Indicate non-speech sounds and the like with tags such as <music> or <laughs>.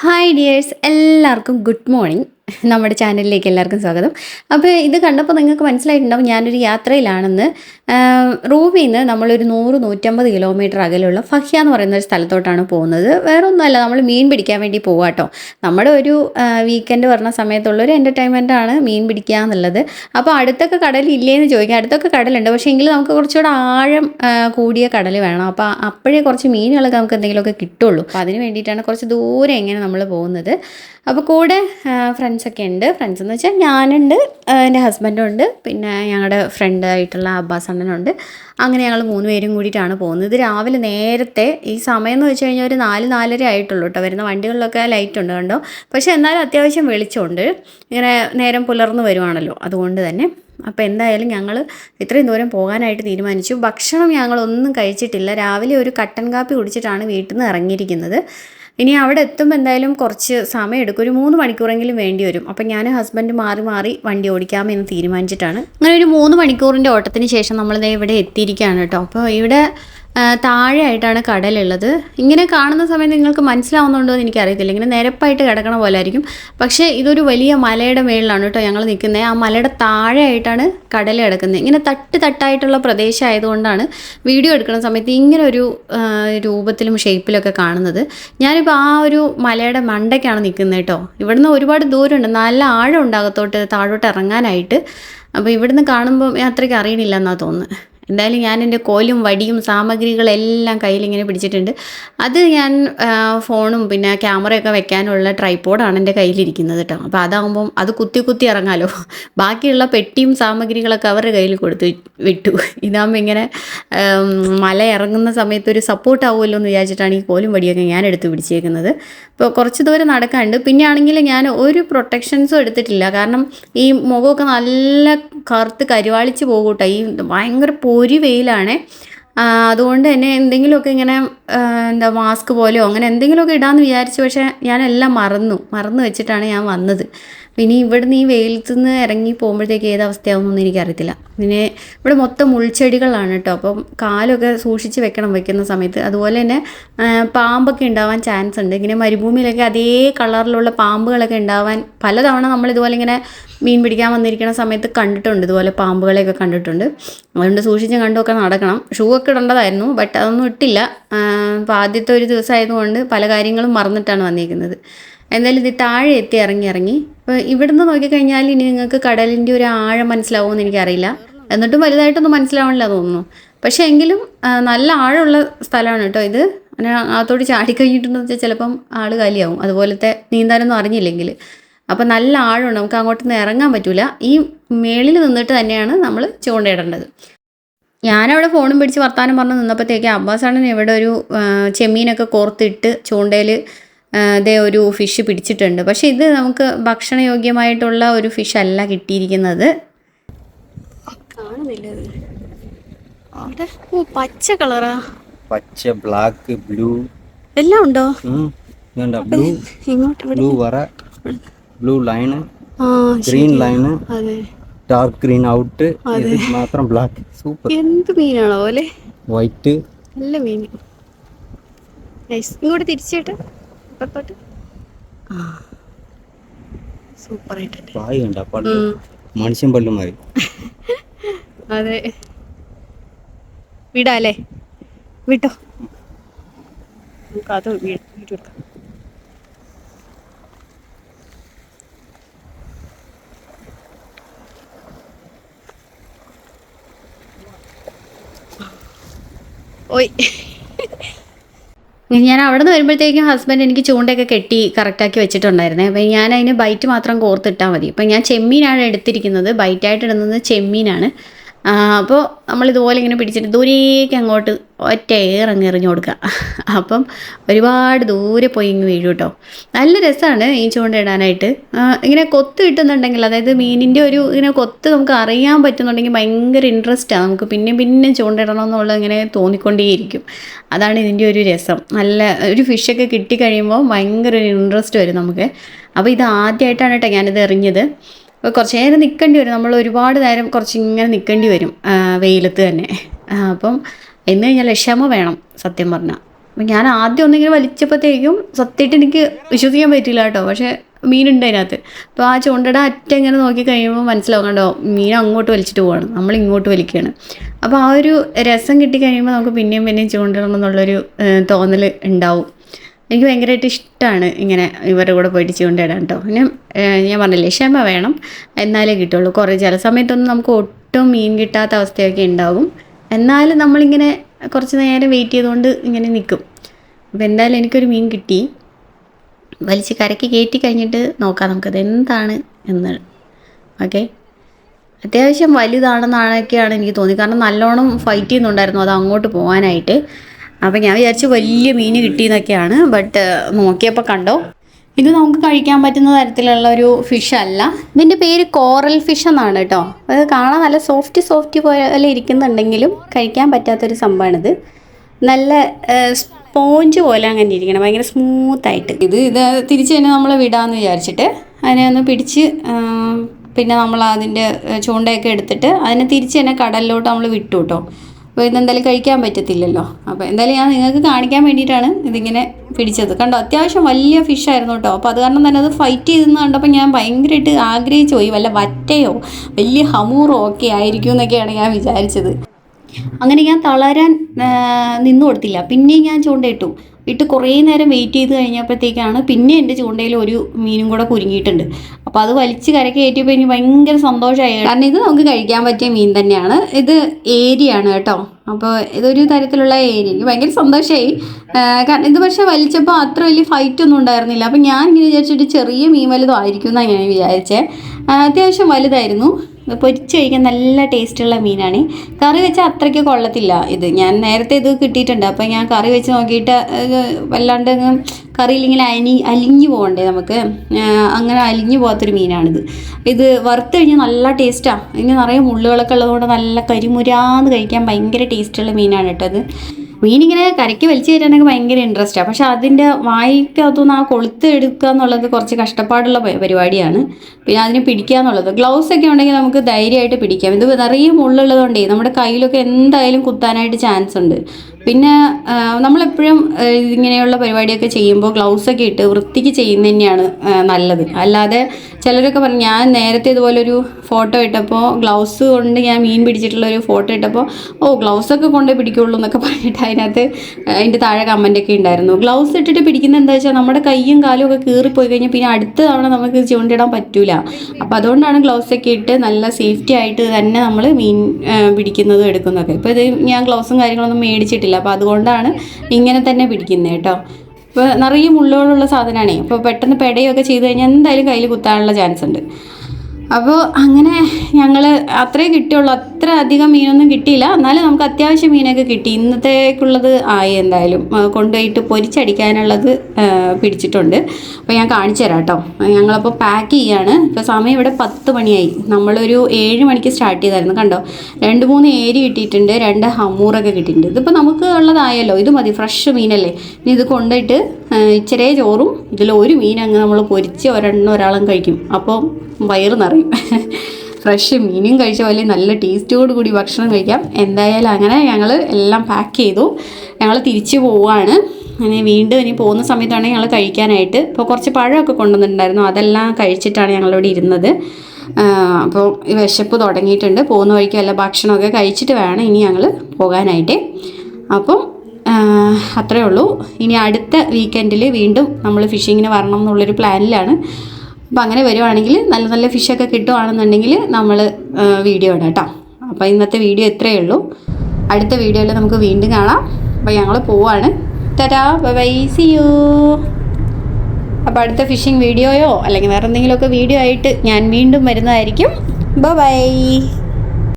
Hi dears എല്ലാവർക്കും good morning നമ്മുടെ ചാനലിലേക്ക് എല്ലാവർക്കും സ്വാഗതം. അപ്പോൾ ഇത് കണ്ടപ്പോൾ നിങ്ങൾക്ക് മനസ്സിലായിട്ടുണ്ടാവും ഞാനൊരു യാത്രയിലാണെന്ന്. റൂമിൽ നിന്ന് നമ്മളൊരു നൂറ് നൂറ്റമ്പത് കിലോമീറ്റർ അകലെയുള്ള ഫഹ്യ എന്ന് പറയുന്ന ഒരു സ്ഥലത്തോട്ടാണ് പോകുന്നത്. വേറെ ഒന്നുമല്ല നമ്മൾ മീൻ പിടിക്കാൻ വേണ്ടി പോവാ കേട്ടോ നമ്മുടെ ഒരു വീക്കെൻഡ് പറഞ്ഞ സമയത്തുള്ള ഒരു എന്റർടൈൻമെന്റ് ആണ് മീൻ പിടിക്കുക എന്നുള്ളത്. അപ്പോൾ അടുത്തൊക്കെ കടൽ കടലില്ലേന്ന് ചോദിക്കാം. അടുത്തൊക്കെ കടലുണ്ട് പക്ഷേ എങ്കിലും നമുക്ക് കുറച്ചുകൂടെ ആഴം കൂടിയ കടൽ വേണം. അപ്പോൾ അപ്പോഴേ കുറച്ച് മീനുകളൊക്കെ നമുക്ക് എന്തെങ്കിലുമൊക്കെ കിട്ടുള്ളൂ. അപ്പോൾ അതിന് വേണ്ടിയിട്ടാണ് കുറച്ച് ദൂരെ എങ്ങനെ നമ്മൾ പോകുന്നത്. അപ്പോൾ കൂടെ ഫ്രണ്ട്സൊക്കെ ഉണ്ട്. ഫ്രണ്ട്സ് എന്ന് വെച്ചാൽ ഞാനുണ്ട് എന്റെ ഹസ്ബൻഡും ഉണ്ട്. പിന്നെ ഞങ്ങളുടെ ഫ്രണ്ട് ആയിട്ടുള്ള അബ്ബാസ് അണ്ണനുണ്ട് അങ്ങനെ ഞങ്ങൾ മൂന്ന് പേരും കൂടിയിട്ടാണ് പോകുന്നത്. ഇത് രാവിലെ നേരത്തെ ഈ സമയം എന്ന് വെച്ച് കഴിഞ്ഞാൽ ഒരു നാല് നാലര ആയിട്ടുള്ളൂ കേട്ടോ വരുന്ന വണ്ടികളിലൊക്കെ ലൈറ്റ് ഉണ്ട് കണ്ടോ? പക്ഷേ എന്നാലും അത്യാവശ്യം വെളിച്ചമുണ്ട്. ഇങ്ങനെ നേരം പുലർന്നു വരുവാണല്ലോ. അതുകൊണ്ട് തന്നെ. അപ്പോൾ എന്തായാലും ഞങ്ങൾ ഇത്രയും ദൂരം പോകാനായിട്ട് തീരുമാനിച്ചു. ഭക്ഷണം ഞങ്ങളൊന്നും കഴിച്ചിട്ടില്ല. രാവിലെ ഒരു കട്ടൻ കാപ്പി കുടിച്ചിട്ടാണ് വീട്ടിൽ നിന്ന് ഇറങ്ങിയിരിക്കുന്നത്. ഇനി അവിടെ എത്തുമ്പോൾ എന്തായാലും കുറച്ച് സമയം എടുക്കും. ഒരു മൂന്ന് മണിക്കൂറെങ്കിലും വേണ്ടി വരും. അപ്പം ഞാൻ ഹസ്ബൻഡ് മാറി മാറി വണ്ടി ഓടിക്കാമെന്ന് തീരുമാനിച്ചിട്ടാണ്. അങ്ങനെ ഒരു മൂന്ന് മണിക്കൂറിന്റെ ഓട്ടത്തിന് ശേഷം നമ്മൾ ദേ ഇവിടെ എത്തിയിരിക്കുകയാണ് കേട്ടോ. അപ്പോൾ ഇവിടെ താഴെയായിട്ടാണ് കടലുള്ളത്. ഇങ്ങനെ കാണുന്ന സമയത്ത് നിങ്ങൾക്ക് മനസ്സിലാവുന്നുണ്ടോ എന്ന് എനിക്കറിയത്തില്ല. ഇങ്ങനെ നിരപ്പായിട്ട് കിടക്കണ പോലെ ആയിരിക്കും പക്ഷേ ഇതൊരു വലിയ മലയുടെ മേളിലാണ് കേട്ടോ ഞങ്ങൾ നിൽക്കുന്നത്. ആ മലയുടെ താഴെയായിട്ടാണ് കടൽ കിടക്കുന്നത്. ഇങ്ങനെ തട്ട് തട്ടായിട്ടുള്ള പ്രദേശമായതുകൊണ്ടാണ് വീഡിയോ എടുക്കുന്ന സമയത്ത് ഇങ്ങനെ ഒരു രൂപത്തിലും ഷേപ്പിലൊക്കെ കാണുന്നത്. ഞാനിപ്പോൾ ആ ഒരു മലയുടെ മണ്ടയ്ക്കാണ് നിൽക്കുന്നത് കേട്ടോ. ഇവിടുന്ന് ഒരുപാട് ദൂരമുണ്ട്. നല്ല ആഴം ഉണ്ടാകത്തോട്ട് താഴോട്ട് ഇറങ്ങാനായിട്ട്. അപ്പോൾ ഇവിടുന്ന് കാണുമ്പോൾ അത്രയ്ക്ക് അറിയണില്ല എന്നാണ് തോന്നുന്നത്. എന്തായാലും ഞാൻ എന്റെ കോലും വടിയും സാമഗ്രികളെല്ലാം കയ്യിൽ ഇങ്ങനെ പിടിച്ചിട്ടുണ്ട്. അത് ഞാൻ ഫോണും പിന്നെ ക്യാമറയൊക്കെ വെക്കാനുള്ള ട്രൈപ്പോഡാണ് എന്റെ കയ്യിലിരിക്കുന്നത് കേട്ടോ. അപ്പോൾ അതാകുമ്പം അത് കുത്തി കുത്തി ഇറങ്ങാലോ. ബാക്കിയുള്ള പെട്ടിയും സാമഗ്രികളൊക്കെ അവരുടെ കയ്യിൽ കൊടുത്തു വിട്ടു. ഇതാകുമ്പോൾ ഇങ്ങനെ മല ഇറങ്ങുന്ന സമയത്ത് ഒരു സപ്പോർട്ട് ആവുമല്ലോ എന്ന് വിചാരിച്ചിട്ടാണ് ഈ കോലും വടിയൊക്കെ ഞാൻ എടുത്ത് പിടിച്ചേക്കുന്നത്. ഇപ്പോൾ കുറച്ച് ദൂരം നടക്കാണ്ട് പിന്നെ ആണെങ്കിൽ ഞാൻ ഒരു പ്രൊട്ടക്ഷൻസും എടുത്തിട്ടില്ല. കാരണം ഈ മുഖമൊക്കെ നല്ല കറുത്ത് കരിവാളിച്ച് പോകൂട്ടോ. ഈ ഭയങ്കര പൊരി വെയിലാണ്. അതുകൊണ്ട് തന്നെ എന്തെങ്കിലുമൊക്കെ ഇങ്ങനെ എന്താ മാസ്ക് പോലെയോ അങ്ങനെ എന്തെങ്കിലുമൊക്കെ ഇടാമെന്ന് വിചാരിച്ചു. പക്ഷേ ഞാനെല്ലാം മറന്നു. മറന്നു വെച്ചിട്ടാണ് ഞാൻ വന്നത്. പിന്നെ ഇവിടുന്ന് ഈ വെയിലത്ത് നിന്ന് ഇറങ്ങി പോകുമ്പോഴത്തേക്ക് ഏത് അവസ്ഥയാവുമെന്ന് എനിക്കറിയത്തില്ല. പിന്നെ ഇവിടെ മൊത്തം മുൾച്ചെടികളാണ് കേട്ടോ. അപ്പം കാലൊക്കെ സൂക്ഷിച്ച് വെക്കണം വെക്കുന്ന സമയത്ത്. അതുപോലെ തന്നെ പാമ്പൊക്കെ ഉണ്ടാവാൻ ചാൻസ് ഉണ്ട്. ഇങ്ങനെ മരുഭൂമിയിലൊക്കെ അതേ കളറിലുള്ള പാമ്പുകളൊക്കെ ഉണ്ടാവാൻ പലതവണ നമ്മൾ ഇതുപോലെ ഇങ്ങനെ മീൻ പിടിക്കാൻ വന്നിരിക്കുന്ന സമയത്ത് കണ്ടിട്ടുണ്ട്. ഇതുപോലെ പാമ്പുകളെയൊക്കെ കണ്ടിട്ടുണ്ട്. അതുകൊണ്ട് സൂക്ഷിച്ച് കണ്ടൊക്കെ നടക്കണം. ഷൂ ഒക്കെ ഇടേണ്ടതായിരുന്നു ബട്ട് അതൊന്നും ഇട്ടില്ല. അപ്പോൾ ആദ്യത്തെ ഒരു ദിവസമായതുകൊണ്ട് പല കാര്യങ്ങളും മറന്നിട്ടാണ് വന്നിരിക്കുന്നത് എന്തായാലും ഇത് താഴെ എത്തി ഇറങ്ങി ഇറങ്ങി. അപ്പോൾ ഇവിടുന്ന് നോക്കിക്കഴിഞ്ഞാൽ ഇനി നിങ്ങൾക്ക് കടലിന്റെ ഒരു ആഴം മനസ്സിലാവുമെന്ന് എനിക്കറിയില്ല. എന്നിട്ടും വലുതായിട്ടൊന്നും മനസ്സിലാവണില്ല തോന്നുന്നു. പക്ഷേ എങ്കിലും നല്ല ആഴമുള്ള സ്ഥലമാണ് കേട്ടോ ഇത്. അങ്ങനെ അകത്തോട് ചാടിക്കഴിഞ്ഞിട്ടുണ്ടെന്ന് വെച്ചാൽ ചിലപ്പം ആൾ കാലിയാവും. അതുപോലത്തെ നീന്താനൊന്നും അറിഞ്ഞില്ലെങ്കിൽ. അപ്പം നല്ല ആഴമുണ്ട്. നമുക്ക് അങ്ങോട്ടൊന്നും ഇറങ്ങാൻ പറ്റില്ല ഈ മേളിൽ നിന്നിട്ട് തന്നെയാണ് നമ്മൾ ചൂണ്ടയിടേണ്ടത്. ഞാനവിടെ ഫോണും പിടിച്ച് വർത്താനം പറഞ്ഞ് നിന്നപ്പോഴത്തേക്ക് അബ്ബാസാണ് ഇവിടെ ഒരു ചെമ്മീനൊക്കെ കോർത്തിട്ട് ചൂണ്ടയിൽ ഇതേ ഒരു ഫിഷ് പിടിച്ചിട്ടുണ്ട്. പക്ഷേ ഇത് നമുക്ക് ഭക്ഷണയോഗ്യമായിട്ടുള്ള ഒരു ഫിഷ് അല്ല കിട്ടിയിരിക്കുന്നത്. പച്ച കളറാ പച്ച ബ്ലാക്ക് ബ്ലൂ എല്ലാം ഉണ്ടോ? ബ്ലൂ ബ്ലൂ വര ബ്ലൂ ലൈന് ആ ഗ്രീൻ ലൈന് അതെ. ഡാർക്ക് ഗ്രീൻ ഔട്ട് മാത്രം ബ്ലാക്ക് സൂപ്പർ എന്ത് മീനാണോ പോലെ? വൈറ്റ് നല്ല മീൻ. നൈസ് ഇങ്ങോട്ട് തിരിച്ചിട്ട്. ആ. സൂപ്പർ ആയിട്ടുണ്ട് വായു കണ്ട മനുഷ്യൻ പല്ല് മാറി. <laughs> അതെ. വിടാല്ലേ? വിട്ടോ. നമുക്ക് അത് വീ- ഓയ്. ഞാൻ അവിടെ നിന്ന് വരുമ്പോഴത്തേക്കും ഹസ്ബൻഡ് എനിക്ക് ചൂണ്ടയൊക്കെ കെട്ടി കറക്റ്റാക്കി വെച്ചിട്ടുണ്ടായിരുന്നേ. അപ്പം ഞാൻ അതിന് ബൈറ്റ് മാത്രം കോർത്തിട്ടാൽ മതി. അപ്പം ഞാൻ ചെമ്മീനാണ് എടുത്തിരിക്കുന്നത്. ബൈറ്റായിട്ട് ഇടുന്നത് ചെമ്മീനാണ്. അപ്പോൾ നമ്മൾ ഇതുപോലെ ഇങ്ങനെ പിടിച്ചിട്ട് ദൂരേക്ക് അങ്ങോട്ട് ഒറ്റ ഏറങ്ങ് എറിഞ്ഞു കൊടുക്കുക അപ്പം ഒരുപാട് ദൂരെ പോയി ഇങ്ങ് വീഴും കേട്ടോ. നല്ല രസമാണ് ഈ ചൂണ്ട ഇടാനായിട്ട്. ഇങ്ങനെ കൊത്ത് കിട്ടുന്നുണ്ടെങ്കിൽ അതായത് മീനിന്റെ ഒരു ഇങ്ങനെ കൊത്ത് നമുക്ക് അറിയാൻ പറ്റുന്നുണ്ടെങ്കിൽ ഭയങ്കര ഇൻട്രസ്റ്റാണ് നമുക്ക് പിന്നെ പിന്നെ ചൂണ്ടയിടണം എന്നുള്ളത് ഇങ്ങനെ തോന്നിക്കൊണ്ടേയിരിക്കും. അതാണ് ഇതിന്റെ ഒരു രസം. നല്ല ഒരു ഫിഷൊക്കെ കിട്ടിക്കഴിയുമ്പോൾ ഭയങ്കര ഒരു ഇൻട്രസ്റ്റ് വരും നമുക്ക്. അപ്പോൾ ഇത് ആദ്യമായിട്ടാണ് കേട്ടോ ഞാനിത് എറിഞ്ഞത്. അപ്പോൾ കുറച്ച് നേരം നിൽക്കേണ്ടി വരും. നമ്മൾ ഒരുപാട് നേരം കുറച്ച് ഇങ്ങനെ നിൽക്കേണ്ടി വരും വെയിലത്ത് തന്നെ. അപ്പം എന്ന് കഴിഞ്ഞാൽ ക്ഷമ വേണം സത്യം പറഞ്ഞാൽ അപ്പം ഞാൻ ആദ്യം ഒന്നിങ്ങനെ വലിച്ചപ്പോഴത്തേക്കും സത്യമായിട്ട് എനിക്ക് വിശ്വസിക്കാൻ പറ്റില്ല കേട്ടോ. പക്ഷേ മീനുണ്ട് അതിനകത്ത്. അപ്പോൾ ആ ചൂണ്ടയുടെ അറ്റം ഇങ്ങനെ നോക്കി കഴിയുമ്പോൾ മനസ്സിലാവും കണ്ടോ മീൻ അങ്ങോട്ട് വലിച്ചിട്ട് പോവാണ്. നമ്മൾ ഇങ്ങോട്ട് വലിക്കുകയാണ്. അപ്പോൾ ആ ഒരു രസം കിട്ടി കഴിയുമ്പോൾ നമുക്ക് പിന്നെയും പിന്നെയും ചൂണ്ടിടണം എന്നുള്ളൊരു തോന്നൽ ഉണ്ടാവും. എനിക്ക് ഭയങ്കരമായിട്ട് ഇഷ്ടമാണ് ഇങ്ങനെ ഇവരുടെ കൂടെ പോയിട്ട് ചൂണ്ടയിടാൻ കേട്ടോ പിന്നെ ഞാൻ പറഞ്ഞില്ലേ ക്ഷമ വേണം. എന്നാലേ കിട്ടുള്ളൂ. കുറേ ചില സമയത്തൊന്നും നമുക്ക് ഒട്ടും മീൻ കിട്ടാത്ത അവസ്ഥയൊക്കെ ഉണ്ടാവും. എന്നാലും നമ്മളിങ്ങനെ കുറച്ച് നേരം വെയിറ്റ് ചെയ്തുകൊണ്ട് ഇങ്ങനെ നിൽക്കും. അപ്പോൾ എന്തായാലും എനിക്കൊരു മീൻ കിട്ടി. വലിച്ച് കരയ്ക്ക് കയറ്റി കഴിഞ്ഞിട്ട് നോക്കാം നമുക്കത് എന്താണ് എന്ന്. ഓക്കെ? അത്യാവശ്യം വലുതാണെന്നാണൊക്കെയാണ് എനിക്ക് തോന്നി കാരണം നല്ലോണം ഫൈറ്റ് ചെയ്യുന്നുണ്ടായിരുന്നു അത് അങ്ങോട്ട് പോകാനായിട്ട് അപ്പോൾ ഞാൻ വിചാരിച്ചു വലിയ മീൻ കിട്ടിയെന്നൊക്കെയാണ് ബട്ട് നോക്കിയപ്പോൾ കണ്ടോ? ഇത് നമുക്ക് കഴിക്കാൻ പറ്റുന്ന തരത്തിലുള്ള ഒരു ഫിഷ് അല്ല. ഇതിന്റെ പേര് കോറൽ ഫിഷ് എന്നാണ് കേട്ടോ. അത് കാണാൻ നല്ല സോഫ്റ്റ് സോഫ്റ്റ് പോലെ ഇരിക്കുന്നുണ്ടെങ്കിലും കഴിക്കാൻ പറ്റാത്തൊരു സംഭവമാണിത്. നല്ല സ്പോഞ്ച് പോലെ അങ്ങനെ ഇരിക്കണം. ഭയങ്കര സ്മൂത്തായിട്ട് ഇത് ഇത് തിരിച്ച് തന്നെ നമ്മൾ വിടാന്ന് വിചാരിച്ചിട്ട് അതിനെ ഒന്ന് പിടിച്ച് പിന്നെ നമ്മൾ അതിന്റെ ചൂണ്ടയൊക്കെ എടുത്തിട്ട് അതിനെ തിരിച്ച് തന്നെ കടലിലോട്ട് നമ്മൾ വിട്ടു കേട്ടോ. അപ്പോൾ ഇതെന്തായാലും കഴിക്കാൻ പറ്റത്തില്ലല്ലോ. അപ്പോൾ എന്തായാലും ഞാൻ നിങ്ങൾക്ക് കാണിക്കാൻ വേണ്ടിയിട്ടാണ് ഇതിങ്ങനെ പിടിച്ചത്. കണ്ടോ അത്യാവശ്യം വലിയ ഫിഷ് ആയിരുന്നു കേട്ടോ. അപ്പോൾ അത് കാരണം തന്നെ അത് ഫൈറ്റ് ചെയ്തെന്ന് കണ്ടപ്പോൾ ഞാൻ ഭയങ്കരമായിട്ട് ആഗ്രഹിച്ചു പോയി. വല്ല വറ്റയോ വലിയ ഹമൂറോ ഒക്കെ ആയിരിക്കും എന്നൊക്കെയാണ് ഞാൻ വിചാരിച്ചത്. അങ്ങനെ ഞാൻ തളരാൻ നിന്നു കൊടുത്തില്ല. പിന്നെയും ഞാൻ ചൂണ്ടയിട്ടു. ഇട്ട് കുറേ നേരം വെയിറ്റ് ചെയ്ത് കഴിഞ്ഞപ്പോഴത്തേക്കാണ് പിന്നെ എന്റെ ചൂണ്ടയിൽ ഒരു മീനും കൂടെ കുരുങ്ങിയിട്ടുണ്ട്. അപ്പോൾ അത് വലിച്ച് കരക്ക് കയറ്റിയപ്പോൾ എനിക്ക് ഭയങ്കര സന്തോഷമായി. കാരണം ഇത് നമുക്ക് കഴിക്കാൻ പറ്റിയ മീൻ തന്നെയാണ്. ഇത് ഏരിയാണ് കേട്ടോ. അപ്പോൾ ഇതൊരു തരത്തിലുള്ള ഏരി. എനിക്ക് ഭയങ്കര സന്തോഷമായി. കാരണം ഇത് പക്ഷേ വലിച്ചപ്പോൾ അത്ര വലിയ ഫൈറ്റ് ഒന്നും ഉണ്ടായിരുന്നില്ല. അപ്പോൾ ഞാൻ ഇങ്ങനെ വിചാരിച്ചൊരു ചെറിയ മീൻ വലുതും ആയിരിക്കും എന്നാണ് ഞാൻ വിചാരിച്ചേ. ആ, അത്യാവശ്യം വലുതായിരുന്നു. പൊരിച്ച് കഴിക്കാൻ നല്ല ടേസ്റ്റുള്ള മീനാണ്. കറി വെച്ചാൽ അത്രയ്ക്ക് കൊള്ളത്തില്ല ഇത്. ഞാൻ നേരത്തെ ഇത് കിട്ടിയിട്ടുണ്ട്. അപ്പോൾ ഞാൻ കറി വെച്ച് നോക്കിയിട്ട് വല്ലാണ്ട് കറിയിൽ ഇങ്ങനെ അലിഞ്ഞു പോകണ്ടേ നമുക്ക്. അങ്ങനെ അലിഞ്ഞു പോകാത്തൊരു മീനാണിത്. ഇത് വറുത്ത് കഴിഞ്ഞാൽ നല്ല ടേസ്റ്റാണ് ഇതിന് നിറയെ മുള്ളുകളൊക്കെ ഉള്ളതുകൊണ്ട് നല്ല കരിമുരാന്ന് കഴിക്കാൻ ഭയങ്കര ടേസ്റ്റുള്ള മീനാണ് കേട്ടോ അത് മീനിങ്ങനെ കരയ്ക്ക് വലിച്ചു കയറ്റാനൊക്കെ ഭയങ്കര ആണ് പക്ഷെ അതിന്റെ വായിക്കകത്തുനിന്ന് ആ കൊളുത്ത് എടുക്കുക എന്നുള്ളത് കുറച്ച് കഷ്ടപ്പാടുള്ള പരിപാടിയാണ്. പിന്നെ അതിനെ പിടിക്കുക എന്നുള്ളത്. ഗ്ലൗസ് ഒക്കെ ഉണ്ടെങ്കിൽ നമുക്ക് ധൈര്യമായിട്ട് പിടിക്കാം. ഇത് നിറയെ മുള്ളുള്ളതുകൊണ്ടേ നമ്മുടെ കയ്യിലൊക്കെ എന്തായാലും കുത്താനായിട്ട് ചാൻസ് ഉണ്ട്. പിന്നെ നമ്മളെപ്പോഴും ഇങ്ങനെയുള്ള പരിപാടിയൊക്കെ ചെയ്യുമ്പോൾ ഗ്ലൗസ് ഒക്കെ ഇട്ട് വൃത്തിക്ക് ചെയ്യുന്നത് തന്നെയാണ് നല്ലത്. അല്ലാതെ ചിലരൊക്കെ പറഞ്ഞു ഞാൻ നേരത്തെ ഇതുപോലൊരു ഫോട്ടോ ഇട്ടപ്പോൾ ഗ്ലൗസ് കൊണ്ട് ഞാൻ മീൻ പിടിച്ചിട്ടുള്ള ഒരു ഫോട്ടോ ഇട്ടപ്പോൾ ഓ ഗ്ലൗസ് ഒക്കെ കൊണ്ടേ പിടിക്കുള്ളൂ എന്നൊക്കെ പറഞ്ഞിട്ട് അതിനകത്ത് അതിന്റെ താഴെ കമന്റൊക്കെ ഉണ്ടായിരുന്നു. ഗ്ലൗസ് ഇട്ടിട്ട് പിടിക്കുന്നത് എന്താ വെച്ചാൽ നമ്മുടെ കൈയും കാലും ഒക്കെ കീറിപ്പോയി കഴിഞ്ഞാൽ പിന്നെ അടുത്ത തവണ നമുക്ക് ചൂണ്ടിടാൻ പറ്റൂല. അപ്പോൾ അതുകൊണ്ടാണ് ഗ്ലൗസ് ഒക്കെ ഇട്ട് നല്ല സേഫ്റ്റി ആയിട്ട് തന്നെ നമ്മൾ മീൻ പിടിക്കുന്നതും എടുക്കുന്നതൊക്കെ ഇപ്പോൾ ഇത് ഞാൻ ഗ്ലൗസും കാര്യങ്ങളൊന്നും മേടിച്ചിട്ടില്ല. അപ്പോൾ അതുകൊണ്ടാണ് ഇങ്ങനെ തന്നെ പിടിക്കുന്നത് കേട്ടോ. ഇപ്പോൾ നിറയെ മുള്ളുകളുള്ള സാധനമാണേ അപ്പോൾ പെട്ടെന്ന് പെടയൊക്കെ ചെയ്ത് കഴിഞ്ഞാൽ എന്തായാലും കയ്യിൽ കുത്താനുള്ള ചാൻസ് ഉണ്ട്. അപ്പോൾ അങ്ങനെ ഞങ്ങൾ അത്രേ കിട്ടിയുള്ളൂ. അത്ര അധികം മീനൊന്നും കിട്ടിയില്ല. എന്നാലും നമുക്ക് അത്യാവശ്യം മീനൊക്കെ കിട്ടി. ഇന്നത്തേക്കുള്ളത് ആയി എന്തായാലും. കൊണ്ടുപോയിട്ട് പൊരിച്ചടിക്കാനുള്ളത് പിടിച്ചിട്ടുണ്ട്. അപ്പോൾ ഞാൻ കാണിച്ചു തരാം കേട്ടോ. ഞങ്ങളപ്പോൾ പാക്ക് ചെയ്യാണ്. ഇപ്പോൾ സമയം ഇവിടെ പത്ത് മണിയായി. നമ്മളൊരു ഏഴ് മണിക്ക് സ്റ്റാർട്ട് ചെയ്തായിരുന്നു. കണ്ടോ? രണ്ട് മൂന്ന് ഏരി കിട്ടിയിട്ടുണ്ട്. രണ്ട് ഹമ്മൂറൊക്കെ കിട്ടിയിട്ടുണ്ട്. ഇതിപ്പോൾ നമുക്ക് ഉള്ളതായല്ലോ. ഇത് മതി. ഫ്രഷ് മീനല്ലേ. ഇനി ഇത് കൊണ്ടുപോയിട്ട് ഇച്ചിരി ചോറും ഇതിൽ ഒരു മീൻ അങ്ങ് നമ്മൾ പൊരിച്ച് ഒരെണ്ണം ഒരാളും കഴിക്കും. അപ്പോൾ വയറ് നിറയും. <laughs> ഫ്രഷ് മീനും കഴിച്ച പോലെ നല്ല ടേസ്റ്റോട് കൂടി ഭക്ഷണം കഴിക്കാം. എന്തായാലും അങ്ങനെ ഞങ്ങൾ എല്ലാം പാക്ക് ചെയ്തു. ഞങ്ങൾ തിരിച്ചു പോവുകയാണ് അങ്ങനെ വീണ്ടും ഇനി പോകുന്ന സമയത്താണ് ഞങ്ങൾ കഴിക്കാനായിട്ട്. ഇപ്പോൾ കുറച്ച് പഴമൊക്കെ കൊണ്ടുവന്നിട്ടുണ്ടായിരുന്നു. അതെല്ലാം കഴിച്ചിട്ടാണ് ഞങ്ങളിവിടെ ഇരുന്നത്. അപ്പോൾ ഈ വിശപ്പ് തുടങ്ങിയിട്ടുണ്ട്. പോകുന്ന വഴിക്ക് വല്ല ഭക്ഷണമൊക്കെ കഴിച്ചിട്ട് വേണം ഇനി ഞങ്ങൾ പോകാനായിട്ട്. അപ്പം ആ, അത്രേ ഉള്ളൂ. ഇനി അടുത്ത വീക്കെൻഡിൽ വീണ്ടും നമ്മൾ ഫിഷിങ്ങിന് വരണം എന്നുള്ളൊരു പ്ലാനിലാണ് അപ്പോൾ അങ്ങനെ വരുവാണെങ്കിൽ നല്ല നല്ല ഫിഷൊക്കെ കിട്ടുവാണെന്നുണ്ടെങ്കിൽ നമ്മൾ വീഡിയോ ഇടാം കേട്ടോ അപ്പോൾ ഇന്നത്തെ വീഡിയോ ഇത്രയേ ഉള്ളൂ. അടുത്ത വീഡിയോയിൽ നമുക്ക് വീണ്ടും കാണാം. അപ്പോൾ ഞങ്ങൾ പോവാണ്. തരാ ബൈ സി യു അപ്പോൾ അടുത്ത ഫിഷിംഗ് വീഡിയോയോ അല്ലെങ്കിൽ വേറെ എന്തെങ്കിലുമൊക്കെ വീഡിയോ ആയിട്ട് ഞാൻ വീണ്ടും വരുന്നതായിരിക്കും. ബൈ